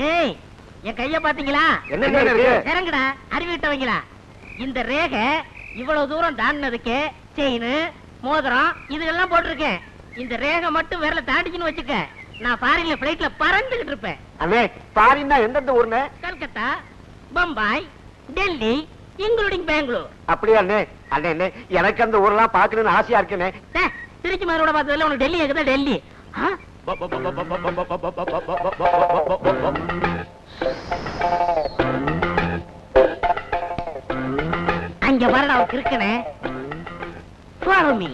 டேய் என் கைய பாத்தீங்களா இறங்குடா அறிவிட்டவங்களா இந்த ரேகை இவ்வளவு தூரம் தாண்டினதுக்கு செயின் மோதிரம் இதுகெல்லாம் போட்டிருக்கேன். இந்த ரேகை மட்டும் விரல தாண்டிச்சுன்னு வச்சுக்க நான் ஃபாரின்ல பிளைட்ல பறந்துகிட்டு இருப்பேன். அண்ணே பாரின்னா எந்தெந்த ஊர்னே கல்கத்தா பம்பாய் டெல்லி இன்க்ளூடிங் பெங்களூர். அப்படியா அண்ணே? அண்ணே அண்ணே எனக்கு அந்த ஊர்லாம் பாக்கணும்னு ஆசையா இருக்குண்ணே. திருச்சி மதுரோட பார்த்ததுல உனக்கு டெல்லி இருக்குதா டெல்லி? அங்க வரடா அவருக்கு இருக்கனே Follow me.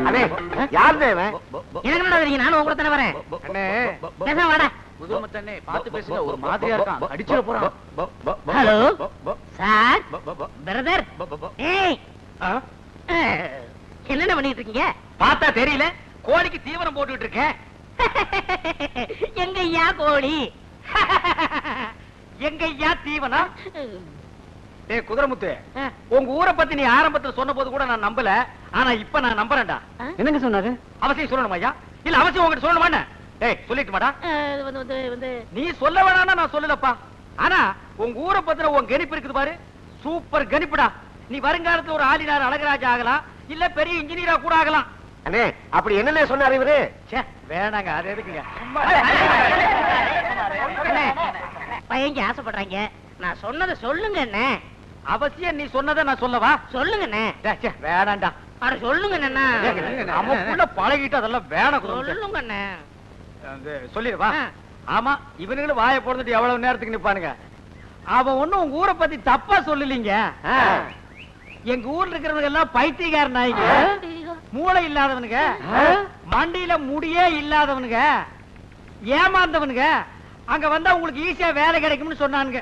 அண்ணே யாருண்ணே இவன்? எனக்கு தெரியும் நானும் உங்க தானே வரேன். அண்ணே. பேசாம வாடா. முதுமத்தண்ணே பார்த்து பேசுங்க ஒரு மாதிரியா இருக்கான். அடிச்சிட போறான். ஹலோ சார் பிரதர் ஏய். அஹ், என்னென்ன பண்ணிட்டு இருக்கீங்க? பார்த்தா தெரியல? கோழிக்கு தீவனம் போட்டுட்டு இருக்கேன் எங்க ஐயா கோழி? எங்க ஐயா தீவனம்? டேய் குதிரமுத்து உங்க ஊரை பத்தி நீ ஆரம்பத்துல சொன்ன போது கூட நான் நம்பல. ஆனா இப்ப நான் நம்புறேன்டா. என்னங்க சொன்னாரு? அவசியம் சொல்லணுமா ஐயா? இல்ல அவசியம் உங்ககிட்ட சொல்லணுமா என்ன? டேய் சொல்லிட்டு மாடா அஹ், இது வந்து வந்து வந்து. நீ சொல்ல வேணாம்னா நான் சொல்லலப்பா. ஆனா உங்க ஊரை பத்தின உன் கணிப்பு இருக்குது பாரு. சூப்பர் கணிப்புடா. நீ வருங்காலத்துல ஒரு ஆளினார் அழகராஜா ஆகலாம். இல்ல பெரிய இன்ஜினியரா கூட ஆகலாம். அண்ணே அப்படி என்னண்ணே சொன்னாரு இவரு? வேணாங்க அது எதுக்குங்க? பையங்க ஆசைப்படுறாங்க. நான் சொன்னதை சொல்லுங்க அண்ணே. அவசியம் நீ சொன்னதை நான் சொல்லவா? சொல்லுங்க அண்ணே. வேணாம்டா அட சொல்லுங்க அண்ணா நமக்குள்ள பழகிட்டு அதெல்லாம் வேணாம். சொல்லுங்க அண்ணே. சொல்லிடுவா. ஆமா இவனுங்களும் வாயை போடுறதுட்டு எவ்வளவு நேரத்துக்கு நிப்பானுங்க? அவன் ஒண்ணும் உங்க ஊரை பத்தி தப்பா சொல்லலீங்க. எங்க ஊர்ல இருக்கிறவங்க எல்லாம் பைத்தியக்கார நாய்ங்க மூளை இல்லாதவனுங்க? மண்டியில முடியே இல்லாதவனுங்க. ஏமாந்தவனுங்க. அங்க வந்தா உங்களுக்கு ஈஸியா வேலை கிடைக்கும்னு சொன்னானுங்க.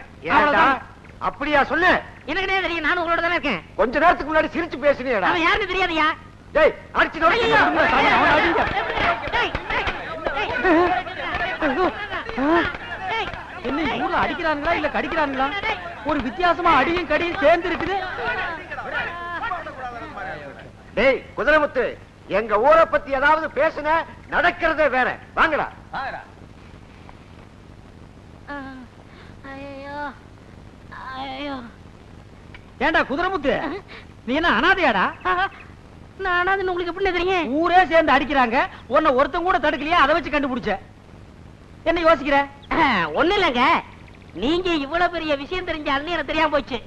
அப்படியா சொல்லு. எனக்கு தெரியும்? நானும் உங்களோட தானே இருக்கேன். கொஞ்ச நேரத்துக்கு முன்னாடி சிரிச்சு பேசுனீடா அவன் யாருன்னு தெரியாதயா? டேய் அடிச்சு. என்ன ஊர்ல அடிக்கிறானுங்களா? இல்ல கடிக்கிறானுங்களா? ஒரு வித்தியாசமா அடியும் கடியும் சேர்ந்து இருக்குது. டேய் குதிரைமுத்து எங்க ஊரை பத்தி ஏதாவது பேசுன நடக்கிறதே வேற. வாங்கடா. ஐயோ ஐயோ ஏண்டா குதிரைமுத்து? நீ என்ன அனாதையாடா? நானா அது உங்களுக்கு எப்படி தெரியும் ஊரே சேர்ந்து அடிக்கிறாங்க. உன்னை ஒருத்தன் கூட தடுக்கலையா? அதை வச்சு கண்டுபிடிச்ச. என்ன யோசிக்கிற? ஒண்ணு இல்லங்க. நீங்க இவ்வளவு பெரிய விஷயம் தெரிஞ்சாலும் எனக்கு தெரியாம போச்சு.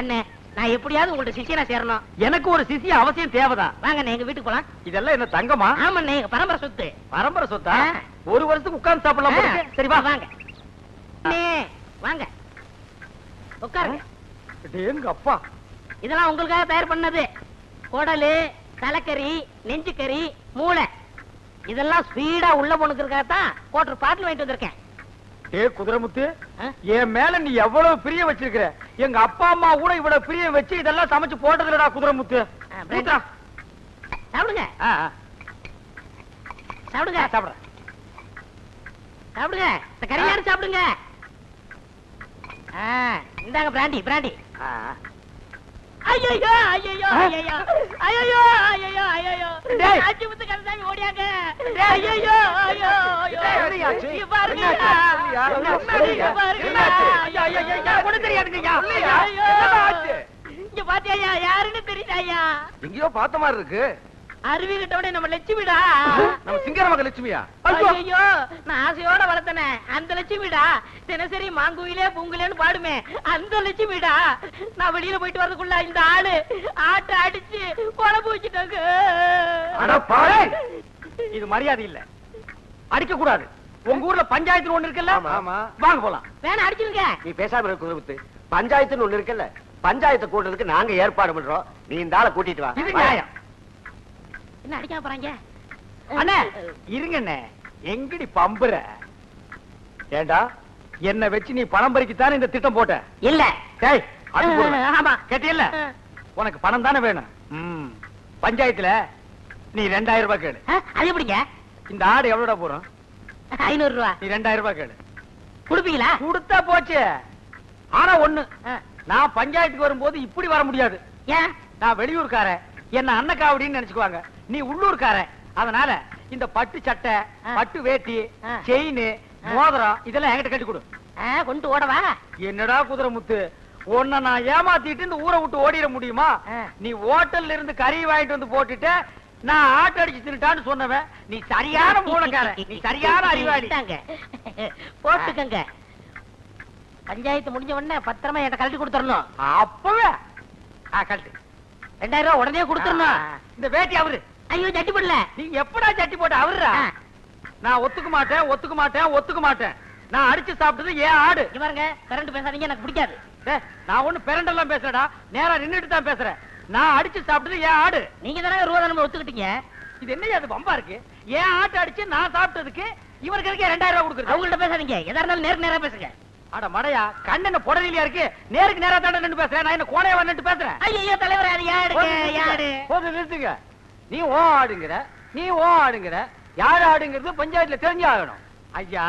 அண்ணே நான் எப்படியாவது உங்கள்ட்ட சிஷியனா சேரணும். எனக்கு ஒரு சிசிய அவசியம் தேவைதான். வாங்க எங்க வீட்டுக்கு போலாம். இதெல்லாம் என்ன தங்கமா? ஆமாண்ணே எங்க பரம்பரை சொத்து. பரம்பரை சொத்தா. ஒரு வருஷத்துக்கு உட்கார்ந்து சாப்பிடலாம். சரி வா. வாங்க. வாங்க. உட்காருங்க. எங்க அப்பா? இதெல்லாம் உங்களுக்காக தயார் பண்ணது. குடலு தலைக்கறி நெஞ்சுக்கறி மூளை. இதெல்லாம் ஸ்பீடா உள்ள போனுக்கிறதுக்காகத்தான் கோட்டர் பாட்டில் வாங்கிட்டு வந்திருக்கேன். ஏ குதிரைமுத்து? என் மேல நீ எவ்வளவு பிரியம் வச்சிருக்கிற? எங்க அப்பா அம்மா கூட இவ்வளவு பிரியம் வச்சு இதெல்லாம் சமைச்சு போட்டதுலடா ஆ, பிரெட். ஊத்துடா. சாப்பிடுங்க. சாப்பிடுங்க சாப்பிடுறேன் சாப்பிடுங்க இந்த கறியாரு சாப்பிடுங்க இந்தாங்க பிராண்டி பிராண்டி. ஐயோ ஐயோ? ஐயோ ஐயோ ஐயோ ஐயோ டேய். அஞ்சு முத்து கருசாமி ஓடியாங்க ஐயோ ஐயோ ஐயோ? இங்க பாருங்க. இங்க? பாருங்க? ஐயா, தெரியாதுங்கய்யா. இங்க பாத்தியா யாருன்னு தெரியுதாயா எங்கேயோ பார்த்த மாதிரி இருக்கு. அருவி கிட்டோட நம்ம லட்சுமிடா. நம்ம சிங்கர மக லட்சுமியா? ஐயோ. நான் ஆசையோட வளர்த்தனே. அந்த லட்சுமிடா தினசரி மாங்குயிலே பூங்குலேன்னு பாடுமே. அந்த லட்சுமிடா நான் வெளியில போயிட்டு வரதுக்குள்ள இந்த ஆளு ஆட்ட அடிச்சு அட பாவி! இது மரியாதை இல்ல. அடிக்க கூடாது. உங்க ஊர்ல பஞ்சாயத்து ஒண்ணு இருக்குல்ல. வாங்க போலாம். வேணா அடிச்சிருங்க. நீ பேசாம இருக்க குதிரைமுத்து பஞ்சாயத்துன்னு ஒண்ணு இருக்குல்ல? பஞ்சாயத்தை கூட்டுறதுக்கு நாங்க ஏற்பாடு பண்றோம். நீ இந்த ஆளை கூட்டிட்டு வா. இது நியாயம். என்ன அடிக்காம போறாங்க? அண்ணே இருங்க அண்ணே எங்கடி பம்புற? ஏண்டா என்ன வச்சு நீ பணம் பறிக்கத்தானே இந்த திட்டம் போட்ட? இல்ல. டேய் கேட்டியல்ல? உனக்கு பணம் தானே வேணும். பஞ்சாயத்துல நீ ரெண்டாயிரம் ரூபாய் ஆ, அது எப்படிங்க? இந்த ஆடு எவ்வளவுடா போறோம்? ஐநூறு ரூபா நீ ரெண்டாயிரம் ரூபாய் கேளு. கொடுப்பீங்களா? கொடுத்தா போச்சு. ஆனா ஒண்ணு நான் பஞ்சாயத்துக்கு வரும்போது இப்படி வர முடியாது. ஏன்? நான் வெளியூர்காரன். என்ன அன்னக்காவடின்னு நினைச்சுக்குவாங்க. நீ உள்ளூர்காரன். அதனால இந்த பட்டு சட்டை. பட்டு வேட்டி. செயின். மோதிரம் இதெல்லாம் என்கிட்ட கட்டி கொடு. கொண்டு ஓடவா என்னடா குதிரை முத்து? உன்னை நான் ஏமாத்திட்டு இந்த ஊரை விட்டு ஓடிட முடியுமா. நீ ஹோட்டல்ல இருந்து கறி வாங்கிட்டு வந்து போட்டுட்டு நான் ஆட்டோ அடிச்சு தின்னுட்டான்னு சொன்னவன். நீ சரியான மூலக்காரன் நீ சரியான அறிவாளி. போட்டுக்கங்க. பஞ்சாயத்து முடிஞ்ச உடனே பத்திரமா என்கிட்ட கழட்டி கொடுத்துடணும் அப்பவே. ஆ, கழட்டு. ரெண்டாயிரம் ரூபாய் உடனே கொடுத்துடணும் இந்த வேட்டி அவரு. ஐயோ சட்டி போடல. நீ எப்படா சட்டி போட்ட? அவருடா ஆ. நான் ஒத்துக்க மாட்டேன் ஒத்துக்க மாட்டேன் ஒத்துக்க மாட்டேன். நான் அடிச்சு சாப்பிட்டது ஏன் ஆடு. இங்க பாருங்க கரண்ட் பேசாதீங்க எனக்கு பிடிக்காது. நான் ஒண்ணு பெரண்டெல்லாம் பேசுறேடா நேரா நின்னுட்டு தான் பேசுறேன். நான் அடிச்சு சாப்பிட்டது ஏன் ஆடு. நீங்க தானே ரூபா நம்ம ஒத்துக்கிட்டீங்க? இது என்ன அது பம்பா இருக்கு? ஏன் ஆட்டை அடிச்சு நான் சாப்பிட்டதுக்கு இவருக்கு இருக்கே ரெண்டாயிரம் ரூபாய் கொடுக்குறது? அவங்கள்ட்ட பேசாதீங்க. எதா இருந்தாலும் நேருக்கு நேரா பேசுங்க. அட மடையா கண்ணென்ன புடலியா இருக்கு? நேருக்கு நேரா தாண்ட நின்னு பேசுறேன். நான் என்ன கோணையா வந்துட்டு பேசுறேன்? ஐயோ தலைவர் அது நிறுத்துங்க. யாடு போதும் நிறுத்துங்க. நீ ஓ ஆடுங்கிற நீ ஓ ஆடுங்கிற யார் ஆடுங்கிறது பஞ்சாயத்துல தெரிஞ்சு ஆகணும் ஐயா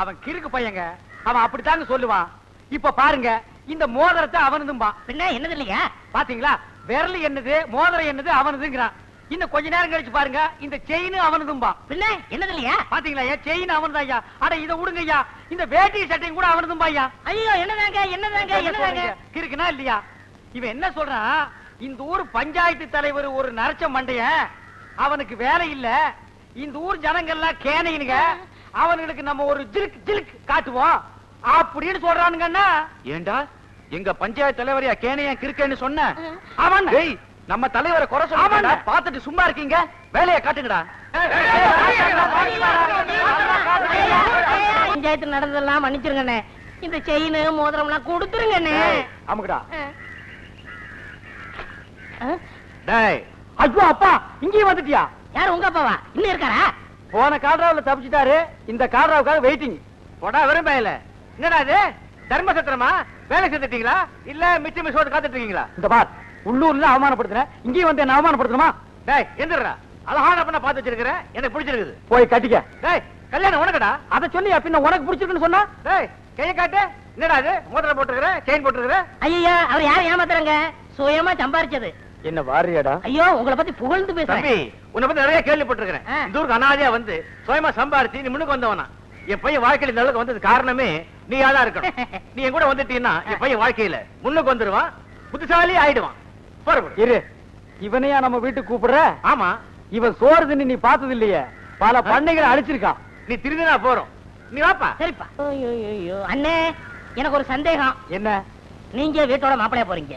அவன் கிறுக்கு பையங்க. அவன் அப்படித்தாங்க சொல்லுவான். இப்ப பாருங்க இந்த மோதிரத்தை அவனதும்பான் பின்ன என்னது இல்லையா? பாத்தீங்களா? விரல் என்னது மோதிரம் என்னது அவனதுங்கிறான். இன்னும் கொஞ்ச நேரம் கழிச்சு பாருங்க இந்த செயின் அவனதும்பான் பின்ன என்னது இல்லையா? பாத்தீங்களா ஏன் செயின் அவன்தான் ஐயா. அட இதை விடுங்க ஐயா. இந்த வேட்டி சட்டையும் கூட அவனதும்பா ஐயா. ஐயோ என்னதாங்க என்னதாங்க என்னதாங்க? இருக்குனா இல்லையா? இவன் என்ன சொல்றான்? இந்த ஊர் பஞ்சாயத்து தலைவர் ஒரு நரச்ச மண்டைய அவனுக்கு வேலை இல்ல இந்த ஊர் ஜனங்கள்லாம் கேனையினுங்க அவனுங்களுக்கு நம்ம ஒரு ஜிலுக் ஜிலுக் காட்டுவோம் அப்படின்னு சொல்றானுங்கன்னா ஏண்டா எங்க பஞ்சாயத்து தலைவரையா கேனையா கிறுக்கன்னு சொன்ன அவன் டேய் நம்ம தலைவரை குறை ஆமாண்ணே. சொல்லுங்க பார்த்துட்டு சும்மா இருக்கீங்க வேலையை காட்டுங்கடா பஞ்சாயத்து நடந்ததெல்லாம் மன்னிச்சிருங்கண்ணே இந்த செயின் மோதிரம் எல்லாம் கொடுத்துருங்கண்ணே அமுக்குடா ஆ? டேய். ஐயோ அப்பா இங்கேயும் வந்துட்டியா? யார் உங்க அப்பாவா? இன்னும் இருக்காரா? போன கால்ராவுல தப்பிச்சிட்டாரு. இந்த கால்ராவுக்காக வெயிட்டிங் போடா வெறும் பயல. என்னடா இது? தர்ம சத்திரமா? வேலை செஞ்சுட்டீங்களா? இல்ல மிச்ச மிஸ் காத்துட்டு இருக்கீங்களா இந்த பார் உள்ளூர்ல அவமானப்படுத்துறேன். இங்கேயும் வந்து என்ன அவமானப்படுத்தணுமா? டேய் எந்திரா அழகான பண்ண பார்த்து வச்சிருக்கிறேன் எனக்கு பிடிச்சிருக்குது. போய் கட்டிக்க. டேய் கல்யாணம் உனக்கடா. அத சொல்லி பின்ன உனக்கு பிடிச்சிருக்குன்னு சொன்னா? டேய் கையை காட்டு. என்னடா இது? மோதிரம் போட்டுருக்கிற செயின் போட்டுருக்கிற? ஐயா அவர் யார் ஏமாத்துறாங்க? சுயமா சம்பாரிச்சது. என்ன வாரியடா? ஐயோ உங்களை பத்தி புகழ்ந்து பேசுறேன். தம்பி உன்னை பத்தி நிறைய கேள்விப்பட்டிருக்கிறேன். இந்த ஊருக்கு அனாதையா வந்து சுயமா சம்பாரிச்சு நீ முன்னுக்கு வந்தவனா. என் பையன் வாழ்க்கையில இந்த அளவுக்கு வந்தது காரணமே நீ தான் இருக்கணும். நீ என் கூட வந்துட்டீன்னா என் பையன் வாழ்க்கையில முன்னுக்கு வந்துருவான் புத்திசாலி ஆயிடுவான். இரு. இவனையா நம்ம வீட்டுக்கு கூப்பிடுற? ஆமா. இவன் சோறு தின்னு நீ பார்த்தது இல்லையே பல பண்ணைகளை அழிச்சிருக்கான். நீ திருந்தினா போறோம். நீ வாப்பா. சரிப்பா. ஐயோ. அண்ணே எனக்கு ஒரு சந்தேகம். என்ன? நீங்க வீட்டோட மாப்பிளைய போறீங்க.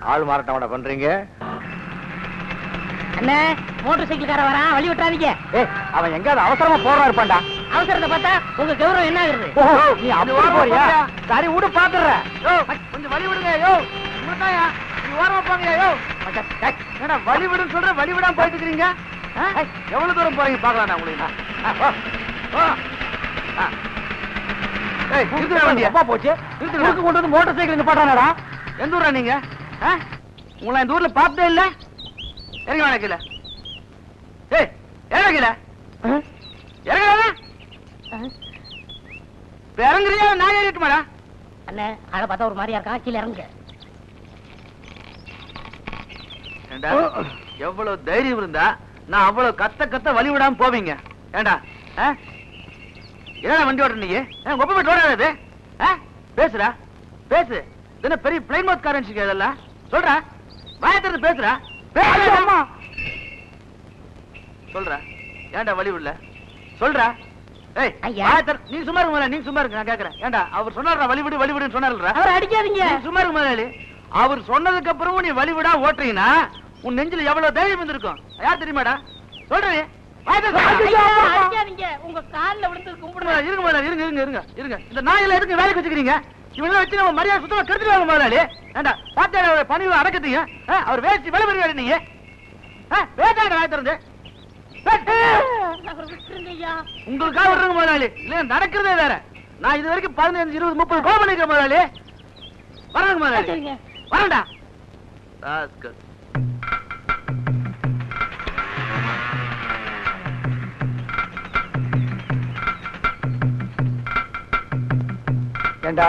ஆள் மாறாட்டமாடா பண்றீங்க? அண்ணே மோட்டார் சைக்கிள்கார வரான் வழி விட்டுறாதீங்க. அவன் எங்காவது அவசரமா போறா இருப்பான்டா. அவசரத்தை பார்த்தா உங்க கௌரவம் என்ன ஆகுறது ஓ, நீ அப்படி போறியா? சரி விடு பாத்துறேன். யோ கொஞ்சம் வழி விடுங்க யோ. உங்களுக்காயா நீ ஓரமா போங்க யோ. என்னடா வழி விடுன்னு சொல்ற வழி விடாம போயிட்டு இருக்கீங்க? எவ்வளவு தூரம் போறீங்க பாக்கலாம் நான் உங்களுக்கு. போச்சு. கொண்டு வந்து மோட்டார் சைக்கிள் நிப்பாட்டானடா எந்த ஊரா நீங்க? உங்களை இந்த ஊர்ல பார்த்தே இல்ல. இறங்கி வாங்க கீழே. ஏய் இறங்க கீழே. இறங்க இப்ப இறங்குறியா? நான் ஏறிட்டுமாடா அண்ணே அதை பார்த்தா ஒரு மாதிரியா இருக்கான் கீழே ஏண்டா எவ்வளவு தைரியம் இருந்தா நான் அவ்வளவு கத்த கத்த வழி விடாம போவீங்க. ஏண்டா? என்னடா வண்டி ஓட்டுற நீ? அப்பா போய் ஓடாது பேசுடா. பேசு. என்ன பெரிய பிளைன் மவுத் காரன்ஸ் இதெல்லாம்? சொல்றா? வாயத்திறது பேசுறா? பேசு. அம்மா. சொல்றா? ஏன்டா வழி விடல சொல்றா. ஏய் ஐயா. வாயத்திற- நீ சும்மா இருக்க நீ சும்மா இருக்க நான் கேக்குறேன். ஏண்டா அவர் சொன்னாரா வழி விடு வழி விடுன்னு சொன்னார்ல அவரை அடிக்காதீங்க. நீ சும்மா இருக்க முதலாளி. அவர் சொன்னதுக்கு அப்புறமும் நீ வழி விடா ஓட்டுறீங்கன்னா உன் நெஞ்சில எவ்வளவு தைரியம் இருந்திருக்கும்? யார் தெரியுமாடா? சொல்றேன் இருங்க இருங்க இருங்க இருங்க இருங்க. இந்த நாயில எதுக்கு வேலைக்கு வச்சுக்கிறீங்க? இவங்க வச்சு நம்ம மரியாதை சுத்தமா கெடுத்துருவாங்க முதலாளி. ஏண்டா பார்த்தா அவர் பணிவு அடக்கத்தையும் அவர் வேஸ்ட் விலை பெறுவாரு நீங்க வேட்டாங்க வாய் திறந்து அவரை விட்டுருங்க ஐயா. உங்களுக்காக விடுறங்க முதலாளி. இல்ல நடக்கிறதே வேற. நான் இது வரைக்கும் பதினஞ்சு இருபது முப்பது கோபம் பண்ணிருக்கேன் முதலாளி. வரங்க முதலாளி. வரண்டா ராஸ்கல். ஏண்டா?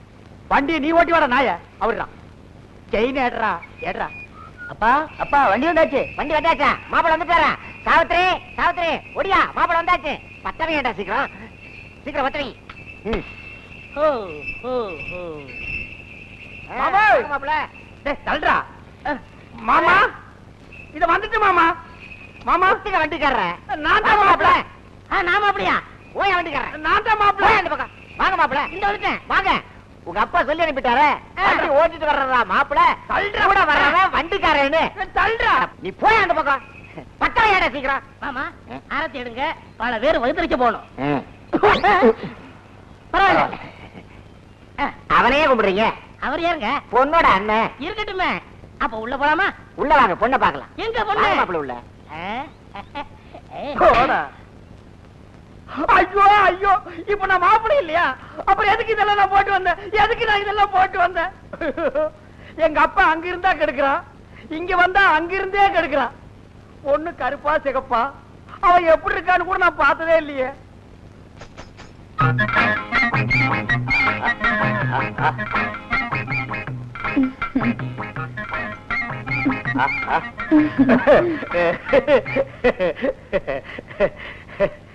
வண்டியை நீ ஓட்டி வாடா நாய. அவர்டா செயின் ஏடுறா ஏடுறா. அப்பா அப்பா வண்டி வந்தாச்சு. வண்டி வந்தாச்சா? மாப்பிள வந்துட்டாரா சாவித்ரி சாவித்ரி ஒடியா மாப்பிள வந்தாச்சு. பத்தவங்க ஏண்டா சீக்கிரம்? சீக்கிரம் பத்தவங்க மாமா! இத வந்துட்டு மாமா. மாமா. குத்திக வண்டிக்காரர் நான் தான் மாப்பிள மாப்பிள ஆ நான் மாப்பிளையா ஓய் வண்டிக்காரர் நான் தான் மாப்பிள போய் அந்த பக்கம். வாங்க மாப்பிள இந்த வந்துட்டேன். வாங்க. உங்க அப்பா சொல்லி அனுப்பிட்டாரு. வண்டி ஓட்டிட்டு வர்றதா மாப்பிள. தள்ளுடா. கூட வர்றவன் வண்டிக்காரன்னு. தள்ளுடா. நீ போய் அந்த பக்கம். பத்தவங்க ஏடா சீக்கிரம். மாமா ஆரத்தி எடுங்க. பல பேர் வகுத்தரிக்க போகணும். பரவாயில்ல. அவனையே கும்பிடுறீங்க? அவர் யாருங்க? பொண்ணோட அண்ணன். இருக்கட்டுமே. அப்ப உள்ள போலாமா? உள்ள வாங்க பொண்ணை பார்க்கலாம். எங்க பொண்ணு? மாப்பிள உள்ள. ஐயோ ஐயோ இப்ப நான் மாப்பிள்ளை இல்லையா? அப்புறம் எதுக்கு இதெல்லாம் நான் போட்டு வந்தேன்? எதுக்கு நான் இதெல்லாம் போட்டு வந்தேன்? எங்க அப்பா அங்க இருந்தா கெடுக்கிறான். இங்க வந்தா அங்க இருந்தே கெடுக்கிறான். பொண்ணு கருப்பா சிகப்பா. அவன் எப்படி இருக்கான்னு கூட நான் பார்த்ததே இல்லையே.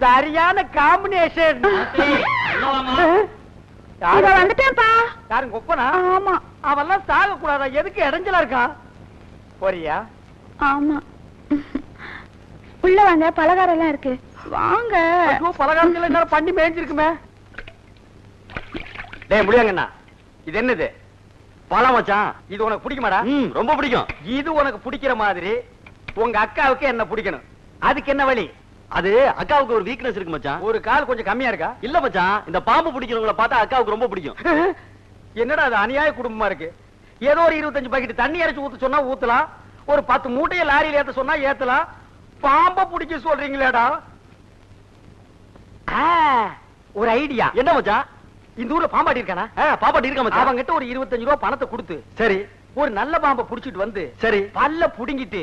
சரியான காம்பினேஷன் இதோ வந்துட்டேன்ப்பா. யாரும் கொப்பனா ஆமா. அவெல்லாம் சாக கூடாதா எதுக்கு இடைஞ்சலா இருக்கான் போறியா? ஆமா. உள்ள வாங்க பலகாரம் எல்லாம் இருக்கு. வாங்க. பலகாரங்கள் என்ன பண்ணி மேய்ஞ்சிருக்குமே. டேய் முடியாங்கண்ணா. இது என்னது? பழம் மச்சான். இது உனக்கு பிடிக்குமாடா? ரொம்ப பிடிக்கும். இது உனக்கு பிடிக்கிற மாதிரி. உங்க அக்காவுக்கு என்ன பிடிக்கணும்? அதுக்கு என்ன வழி? அது அக்காவுக்கு ஒரு வீக்னஸ் இருக்கு மச்சான். ஒரு கால் கொஞ்சம் கம்மியா இருக்கா? இல்ல மச்சான் இந்த பாம்பு பிடிக்கிறவங்கள பார்த்தா அக்காவுக்கு ரொம்ப பிடிக்கும். என்னடா அது அநியாய குடும்பமா இருக்கு? ஏதோ ஒரு இருபத்தஞ்சு பாக்கெட் தண்ணி அரைச்சு ஊத்த சொன்னா ஊத்தலாம் ஒரு பத்து மூட்டையை லாரியில ஏத்த சொன்னா ஏத்தலாம். பாம்ப பிடிக்க சொல்றீங்களேடா. ஒரு ஐடியா என்ன மச்சான்? இந்த ஊர்ல பாம்பாடி இருக்கானா? ஆ, பாப்பாட்டி இருக்க மச்சான். அவங்கிட்ட ஒரு இருபத்தஞ்சு ரூபா பணத்தை கொடுத்து சரி. ஒரு நல்ல பாம்பை புடிச்சிட்டு வந்து சரி. பல்ல புடுங்கிட்டு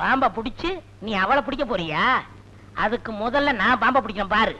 பாம்ப பிடிச்சு நீ அவளை பிடிக்க போறியா? அதுக்கு முதல்ல நான் பாம்ப பிடிக்கணும் பாரு.